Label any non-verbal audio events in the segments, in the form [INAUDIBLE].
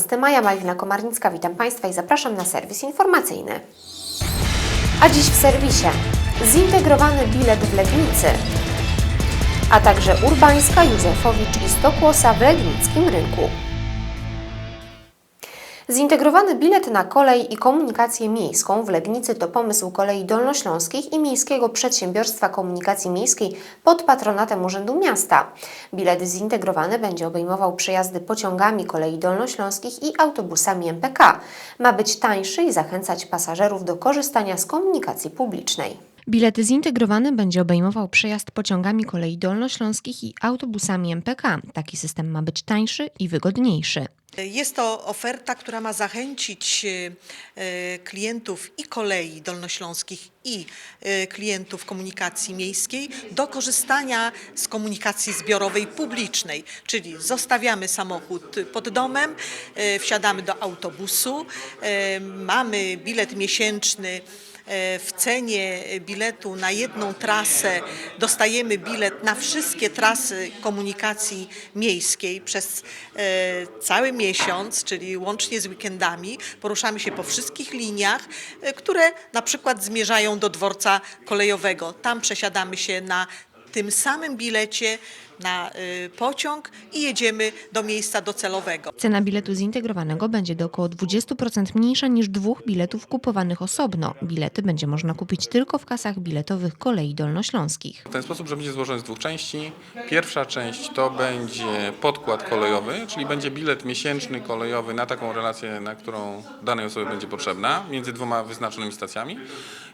12 maja, Malwina Komarnicka, witam Państwa i zapraszam na serwis informacyjny. A dziś w serwisie zintegrowany bilet w Legnicy, a także Urbańska, Józefowicz i Stokłosa w Legnickim Rynku. Zintegrowany bilet na kolej i komunikację miejską w Legnicy to pomysł Kolei Dolnośląskich i Miejskiego Przedsiębiorstwa Komunikacji Miejskiej pod patronatem Urzędu Miasta. Bilet zintegrowany będzie obejmował przejazdy pociągami Kolei Dolnośląskich i autobusami MPK. Ma być tańszy i zachęcać pasażerów do korzystania z komunikacji publicznej. Bilet zintegrowany będzie obejmował przejazd pociągami kolei dolnośląskich i autobusami MPK. Taki system ma być tańszy i wygodniejszy. Jest to oferta, która ma zachęcić e, e, klientów i kolei dolnośląskich i e, klientów komunikacji miejskiej do korzystania z komunikacji zbiorowej publicznej, czyli zostawiamy samochód pod domem, wsiadamy do autobusu, mamy bilet miesięczny w cenie biletu na jedną trasę dostajemy bilet na wszystkie trasy komunikacji miejskiej przez e, cały miesiąc, czyli łącznie z weekendami. Poruszamy się po wszystkich liniach, e, które na przykład zmierzają do dworca kolejowego. Tam przesiadamy się na tym samym bilecie na e, pociąg i jedziemy do miejsca docelowego. Cena biletu zintegrowanego będzie do około 20% mniejsza niż dwóch biletów kupowanych osobno. Bilety będzie można kupić tylko w kasach biletowych kolei dolnośląskich. W ten sposób, że będzie złożony z dwóch części. Pierwsza część to będzie podkład kolejowy, czyli będzie bilet miesięczny kolejowy na taką relację, na którą danej osobie będzie potrzebna, między dwoma wyznaczonymi stacjami.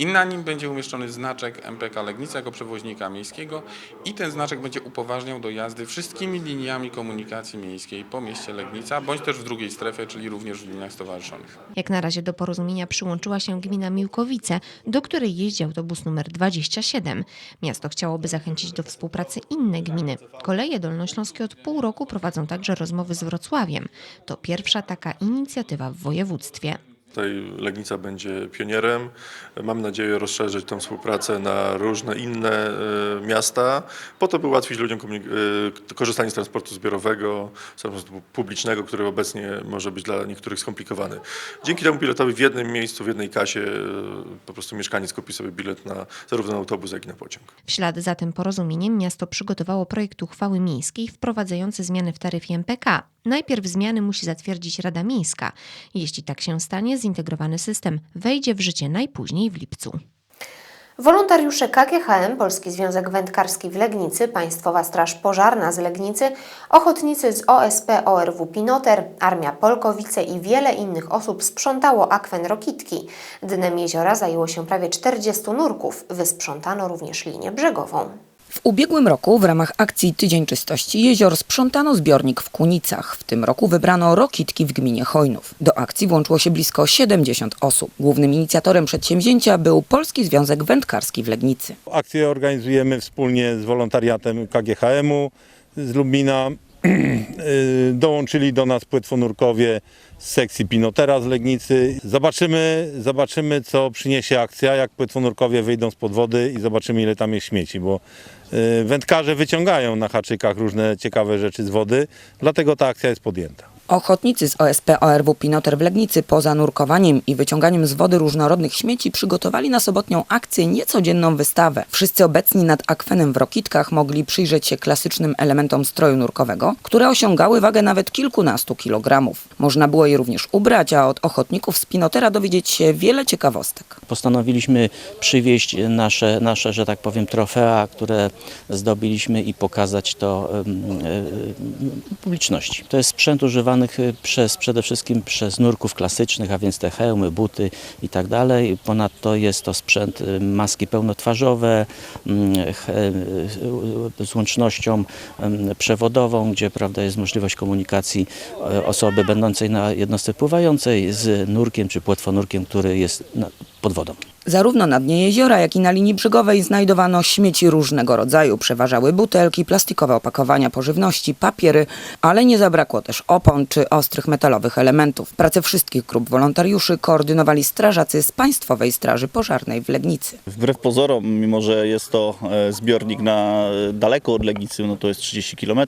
I na nim będzie umieszczony znaczek MPK Legnica jako przewoźnika miejskiego i ten znaczek będzie upoważniał do jazdy wszystkimi liniami komunikacji miejskiej po mieście Legnica, bądź też w drugiej strefie, czyli również w liniach stowarzyszonych. Jak na razie do porozumienia przyłączyła się gmina Miłkowice, do której jeździ autobus numer 27. Miasto chciałoby zachęcić do współpracy inne gminy. Koleje dolnośląskie od pół roku prowadzą także rozmowy z Wrocławiem. To pierwsza taka inicjatywa w województwie. Tutaj Legnica będzie pionierem. Mam nadzieję rozszerzyć tę współpracę na różne inne e, miasta, po to, by ułatwić ludziom e, korzystanie z transportu zbiorowego, z transportu publicznego, który obecnie może być dla niektórych skomplikowany. Dzięki temu biletowi w jednym miejscu, w jednej kasie e, po prostu mieszkaniec kupi sobie bilet na zarówno na autobus, jak i na pociąg. W ślad za tym porozumieniem miasto przygotowało projekt uchwały miejskiej wprowadzający zmiany w taryfie MPK. Najpierw zmiany musi zatwierdzić Rada Miejska. Jeśli tak się stanie, zintegrowany system wejdzie w życie najpóźniej w lipcu. Wolontariusze KGHM, Polski Związek Wędkarski w Legnicy, Państwowa Straż Pożarna z Legnicy, ochotnicy z OSP ORW Pinoter, Armia Polkowice i wiele innych osób sprzątało akwen Rokitki. Dnem jeziora zajęło się prawie 40 nurków. Wysprzątano również linię brzegową. W ubiegłym roku w ramach akcji Tydzień Czystości Jezior sprzątano zbiornik w Kunicach. W tym roku wybrano Rokitki w gminie Chojnów. Do akcji włączyło się blisko 70 osób. Głównym inicjatorem przedsięwzięcia był Polski Związek Wędkarski w Legnicy. Akcję organizujemy wspólnie z wolontariatem KGHM-u z Lubina. [CLEARS THROAT] Y, Dołączyli do nas płetwonurkowie z sekcji Pinotera z Legnicy. Zobaczymy, zobaczymy co przyniesie akcja, jak płetwonurkowie wyjdą spod wody i zobaczymy ile tam jest śmieci, bo wędkarze wyciągają na haczykach różne ciekawe rzeczy z wody, dlatego ta akcja jest podjęta. Ochotnicy z OSP ORW Pinoter w Legnicy poza nurkowaniem i wyciąganiem z wody różnorodnych śmieci przygotowali na sobotnią akcję niecodzienną wystawę. Wszyscy obecni nad akwenem w Rokitkach mogli przyjrzeć się klasycznym elementom stroju nurkowego, które osiągały wagę nawet kilkunastu kilogramów. Można było je również ubrać, a od ochotników z Pinotera dowiedzieć się wiele ciekawostek. Postanowiliśmy przywieźć nasze, nasze, że tak powiem, trofea, które zdobyliśmy i pokazać to e, publiczności. To jest sprzęt używany przez, przede wszystkim przez nurków klasycznych, a więc te hełmy, buty i tak dalej. Ponadto jest to sprzęt, y, maski pełnotwarzowe mm, y, z łącznością em, przewodową, gdzie prawda, jest możliwość komunikacji osoby będącej na jednostce pływającej z nurkiem czy płetwonurkiem, który jest pod wodą. Zarówno na dnie jeziora, jak i na linii brzegowej znajdowano śmieci różnego rodzaju. Przeważały butelki, plastikowe opakowania pożywności, papiery, ale nie zabrakło też opon czy ostrych metalowych elementów. Pracę wszystkich grup wolontariuszy koordynowali strażacy z Państwowej Straży Pożarnej w Legnicy. Wbrew pozorom, mimo że jest to e, zbiornik na e, daleko od Legnicy, no to jest 30 km,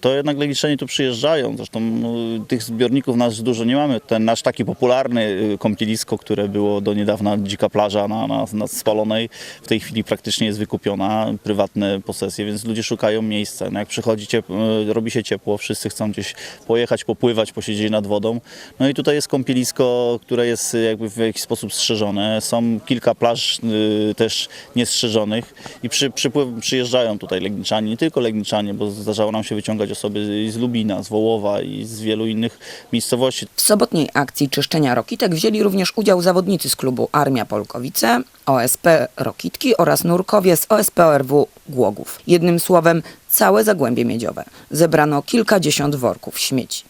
to jednak Legniczanie tu przyjeżdżają. Zresztą no, tych zbiorników nas dużo nie mamy. Ten nasz taki popularny e, kąpielisko, które było do niedawna dzika plaża na, na, na spalonej, w tej chwili praktycznie jest wykupiona, prywatne posesje, więc ludzie szukają miejsca. No, jak przychodzi ciep- e, robi się ciepło, wszyscy chcą gdzieś pojechać, popływać, posiedzieć nad wodą. No i tutaj jest kąpielisko, które jest jakby w jakiś sposób strzeżone. Są kilka plaż y, też niestrzeżonych i przy, przyjeżdżają tutaj Legniczanie, nie tylko Legniczanie, bo zdarzało nam się wyciągać osoby z Lubina, z Wołowa i z wielu innych miejscowości. W sobotniej akcji czyszczenia rokitek wzięli również udział zawodnicy z klubu Armia Polkowice, OSP Rokitki oraz nurkowie z OSP ORW Głogów. Jednym słowem, całe Zagłębie Miedziowe. Zebrano kilkadziesiąt worków śmieci.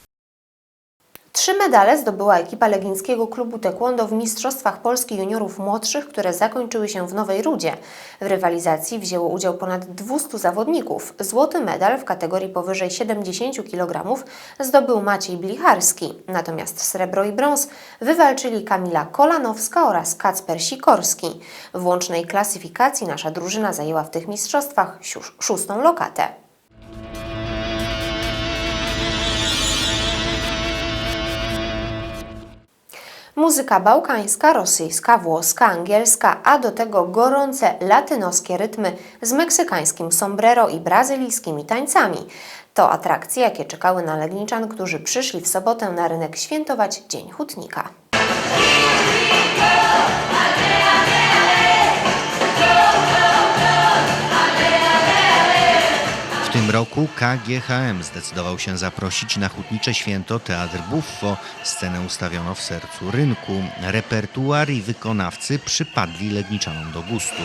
Trzy medale zdobyła ekipa Legnickiego Klubu Taekwondo w Mistrzostwach Polski Juniorów Młodszych, które zakończyły się w Nowej Rudzie. W rywalizacji wzięło udział ponad 200 zawodników. Złoty medal w kategorii powyżej 70 kg zdobył Maciej Blicharski, natomiast srebro i brąz wywalczyli Kamila Kolanowska oraz Kacper Sikorski. W łącznej klasyfikacji nasza drużyna zajęła w tych mistrzostwach szóstą lokatę. Muzyka bałkańska, rosyjska, włoska, angielska, a do tego gorące latynoskie rytmy z meksykańskim sombrero i brazylijskimi tańcami. To atrakcje, jakie czekały na Legniczan, którzy przyszli w sobotę na rynek świętować Dzień Hutnika. W tym roku KGHM zdecydował się zaprosić na hutnicze święto Teatr Buffo. Scenę ustawiono w sercu rynku. Repertuar i wykonawcy przypadli Legniczanom do gustu.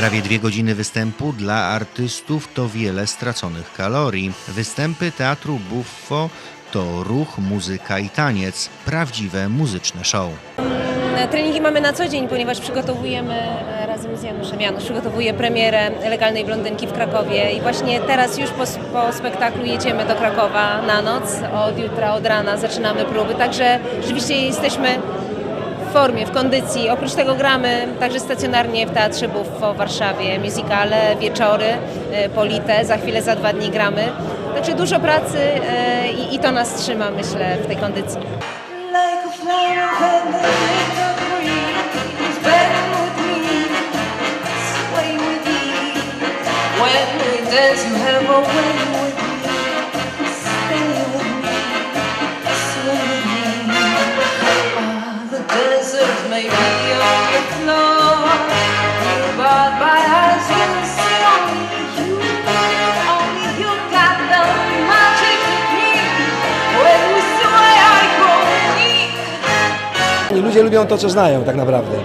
Prawie dwie godziny występu dla artystów to wiele straconych kalorii. Występy teatru Buffo to ruch, muzyka i taniec, prawdziwe muzyczne show. Treningi mamy na co dzień, ponieważ przygotowujemy e, razem z Januszem. Janusz przygotowuje premierę Legalnej Blondynki w Krakowie i właśnie teraz już po, po spektaklu jedziemy do Krakowa na noc. Od jutra, od rana zaczynamy próby, także rzeczywiście jesteśmy w formie, w kondycji. Oprócz tego gramy także stacjonarnie w Teatrze Buffo w Warszawie, musicale, wieczory, e, polite, za chwilę, za dwa dni gramy. Także dużo pracy e, i, i to nas trzyma, myślę, w tej kondycji. When we dance, you have a way Ludzie lubią to, co znają tak naprawdę.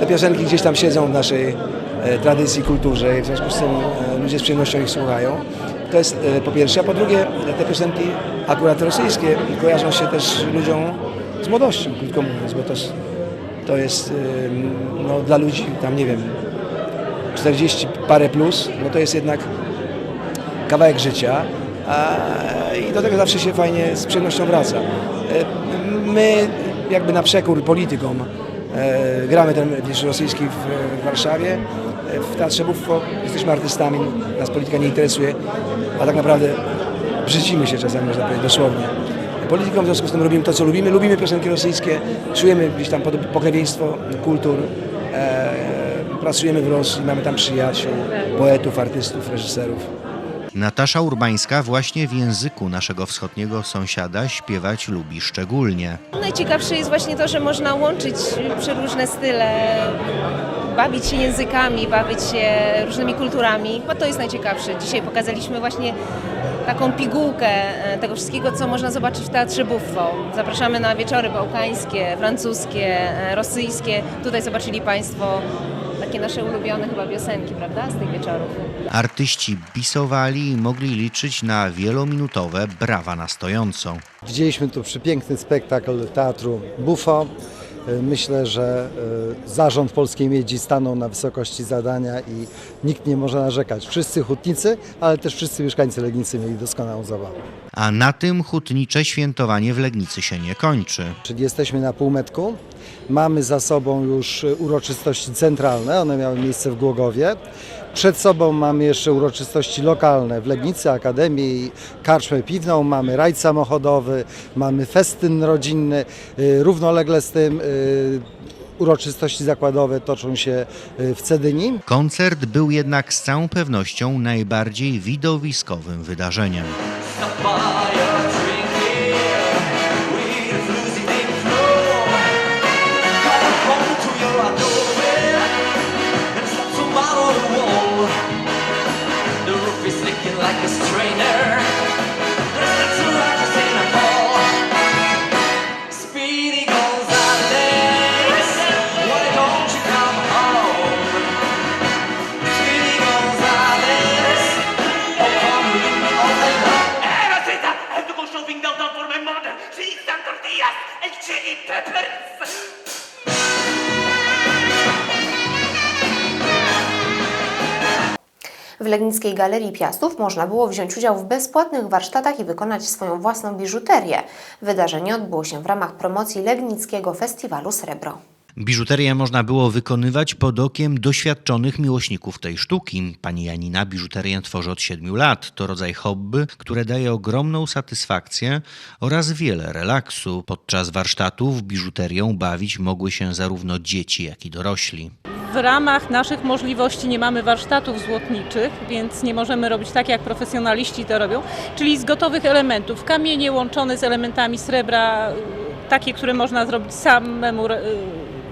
Te piosenki gdzieś tam siedzą w naszej e, tradycji, kulturze i w związku z tym e, ludzie z przyjemnością ich słuchają. To jest e, po pierwsze, a po drugie te piosenki akurat rosyjskie kojarzą się też ludziom z młodością, krótko mówiąc, bo to, to jest e, no, dla ludzi tam nie wiem 40 parę plus, no to jest jednak kawałek życia a, i do tego zawsze się fajnie z przyjemnością wraca. E, My jakby na przekór politykom e, gramy ten wiersz rosyjski w, w Warszawie, w Teatrze Buffo, jesteśmy artystami, nas polityka nie interesuje, a tak naprawdę brzydzimy się czasami, można powiedzieć, dosłownie. Politykom w związku z tym robimy to, co lubimy. Lubimy piosenki rosyjskie, czujemy gdzieś tam pokrewieństwo kultur, e, pracujemy w Rosji, mamy tam przyjaciół, poetów, artystów, reżyserów. Natasza Urbańska właśnie w języku naszego wschodniego sąsiada śpiewać lubi szczególnie. Najciekawsze jest właśnie to, że można łączyć przeróżne style, bawić się językami, bawić się różnymi kulturami. Bo to jest najciekawsze. Dzisiaj pokazaliśmy właśnie taką pigułkę e, tego wszystkiego, co można zobaczyć w Teatrze Buffo. Zapraszamy na wieczory bałkańskie, francuskie, e, rosyjskie. Tutaj zobaczyli Państwo takie nasze ulubione chyba piosenki, prawda, z tych wieczorów. Artyści bisowali i mogli liczyć na wielominutowe brawa na stojąco. Widzieliśmy tu przepiękny spektakl teatru Buffo. Myślę, że e, zarząd Polskiej Miedzi stanął na wysokości zadania i nikt nie może narzekać. Wszyscy hutnicy, ale też wszyscy mieszkańcy Legnicy mieli doskonałą zabawę. A na tym hutnicze świętowanie w Legnicy się nie kończy. Czyli jesteśmy na półmetku. Mamy za sobą już uroczystości centralne, one miały miejsce w Głogowie. Przed sobą mamy jeszcze uroczystości lokalne w Legnicy, Akademii, Karczmę Piwną, mamy rajd samochodowy, mamy festyn rodzinny. Y, Równolegle z tym y, uroczystości zakładowe toczą się y, w Cedyni. Koncert był jednak z całą pewnością najbardziej widowiskowym wydarzeniem. Legnickiej Galerii Piastów można było wziąć udział w bezpłatnych warsztatach i wykonać swoją własną biżuterię. Wydarzenie odbyło się w ramach promocji Legnickiego Festiwalu Srebro. Biżuterię można było wykonywać pod okiem doświadczonych miłośników tej sztuki. Pani Janina biżuterię tworzy od 7 lat. To rodzaj hobby, które daje ogromną satysfakcję oraz wiele relaksu. Podczas warsztatów biżuterią bawić mogły się zarówno dzieci, jak i dorośli. W ramach naszych możliwości nie mamy warsztatów złotniczych, więc nie możemy robić tak, jak profesjonaliści to robią, czyli z gotowych elementów. Kamienie łączone z elementami srebra, y, takie, które można zrobić samemu y,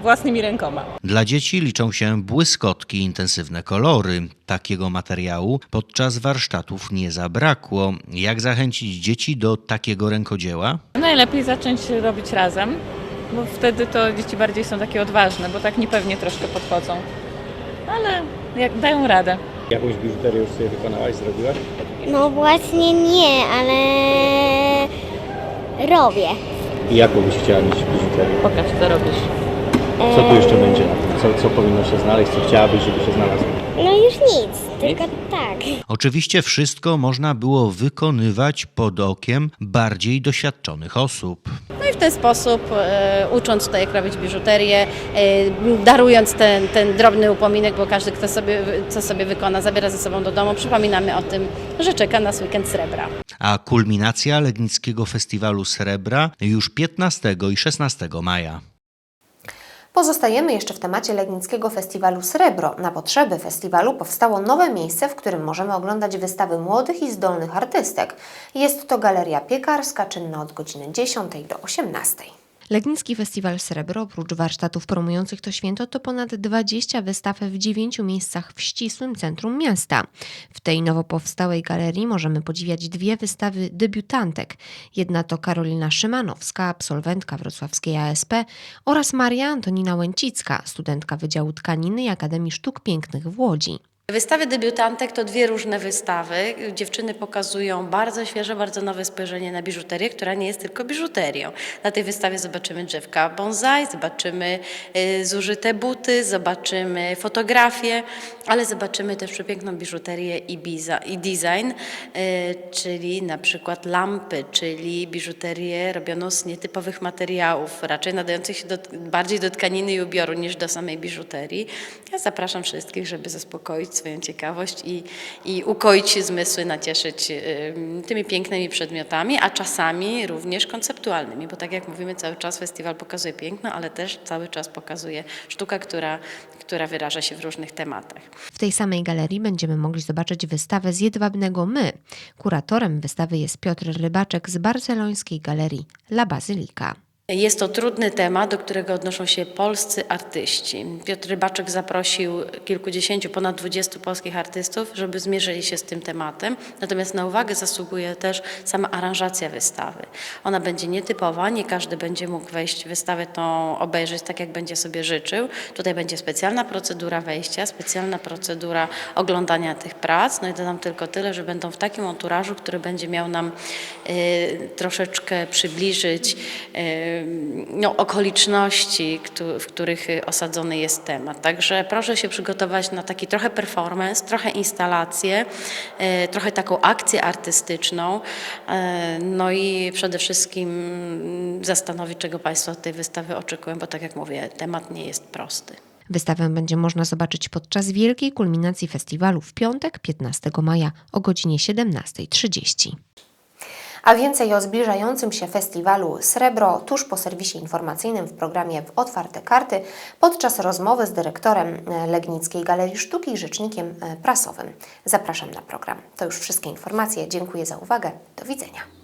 własnymi rękoma. Dla dzieci liczą się błyskotki intensywne kolory. Takiego materiału podczas warsztatów nie zabrakło. Jak zachęcić dzieci do takiego rękodzieła? Najlepiej zacząć robić razem, bo wtedy to dzieci bardziej są takie odważne, bo tak niepewnie troszkę podchodzą. Ale jak dają radę. Jakąś biżuterię już sobie wykonałaś, zrobiłaś? No właśnie nie, ale robię. I jaką byś chciała mieć biżuterię? Pokaż, co robisz. Co tu jeszcze będzie? Co, co powinno się znaleźć? Co chciałabyś, żeby się znalazło? No już nic, tylko tak. Oczywiście wszystko można było wykonywać pod okiem bardziej doświadczonych osób. No i w ten sposób, e, ucząc tutaj jak robić biżuterię, e, darując ten, ten drobny upominek, bo każdy, kto sobie, co sobie wykona, zabiera ze sobą do domu, przypominamy o tym, że czeka nas weekend srebra. A kulminacja Legnickiego Festiwalu Srebra już 15 i 16 maja. Pozostajemy jeszcze w temacie Legnickiego Festiwalu Srebro. Na potrzeby festiwalu powstało nowe miejsce, w którym możemy oglądać wystawy młodych i zdolnych artystek. Jest to Galeria Piekarska, czynna od godziny 10 do 18. Legnicki Festiwal Srebro, oprócz warsztatów promujących to święto, to ponad 20 wystaw w dziewięciu miejscach w ścisłym centrum miasta. W tej nowo powstałej galerii możemy podziwiać dwie wystawy debiutantek. Jedna to Karolina Szymanowska, absolwentka wrocławskiej ASP oraz Maria Antonina Łęcicka, studentka Wydziału Tkaniny i Akademii Sztuk Pięknych w Łodzi. Wystawy debiutantek to dwie różne wystawy. Dziewczyny pokazują bardzo świeże, bardzo nowe spojrzenie na biżuterię, która nie jest tylko biżuterią. Na tej wystawie zobaczymy drzewka bonsai, zobaczymy y, zużyte buty, zobaczymy fotografie, ale zobaczymy też przepiękną biżuterię i, design, y, czyli na przykład lampy, czyli biżuterię robioną z nietypowych materiałów, raczej nadających się do, bardziej do tkaniny i ubioru niż do samej biżuterii. Ja zapraszam wszystkich, żeby zaspokoić swoją ciekawość i, i ukoić się zmysły, nacieszyć ym, tymi pięknymi przedmiotami, a czasami również konceptualnymi, bo tak jak mówimy, cały czas festiwal pokazuje piękno, ale też cały czas pokazuje sztuka, która, która wyraża się w różnych tematach. W tej samej galerii będziemy mogli zobaczyć wystawę z Jedwabnego My. Kuratorem wystawy jest Piotr Rybaczek z barcelońskiej galerii La Bazylika. Jest to trudny temat, do którego odnoszą się polscy artyści. Piotr Rybaczek zaprosił kilkudziesięciu, ponad dwudziestu polskich artystów, żeby zmierzyli się z tym tematem. Natomiast na uwagę zasługuje też sama aranżacja wystawy. Ona będzie nietypowa, nie każdy będzie mógł wejść w wystawę tą obejrzeć tak, jak będzie sobie życzył. Tutaj będzie specjalna procedura wejścia, specjalna procedura oglądania tych prac. No i dodam tylko tyle, że będą w takim anturażu, który będzie miał nam y, troszeczkę przybliżyć y, no, okoliczności, w których y, osadzony jest temat. Także proszę się przygotować na taki trochę performance, trochę instalację, y, trochę taką akcję artystyczną, y, no i przede wszystkim mm, zastanowić, czego Państwo od tej wystawy oczekują, bo tak jak mówię, temat nie jest prosty. Wystawę będzie można zobaczyć podczas wielkiej kulminacji festiwalu w piątek 15 maja o godzinie 17.30. A więcej o zbliżającym się festiwalu Srebro tuż po serwisie informacyjnym w programie w Otwarte Karty podczas rozmowy z dyrektorem e, Legnickiej Galerii Sztuki i rzecznikiem e, prasowym. Zapraszam na program. To już wszystkie informacje. Dziękuję za uwagę. Do widzenia.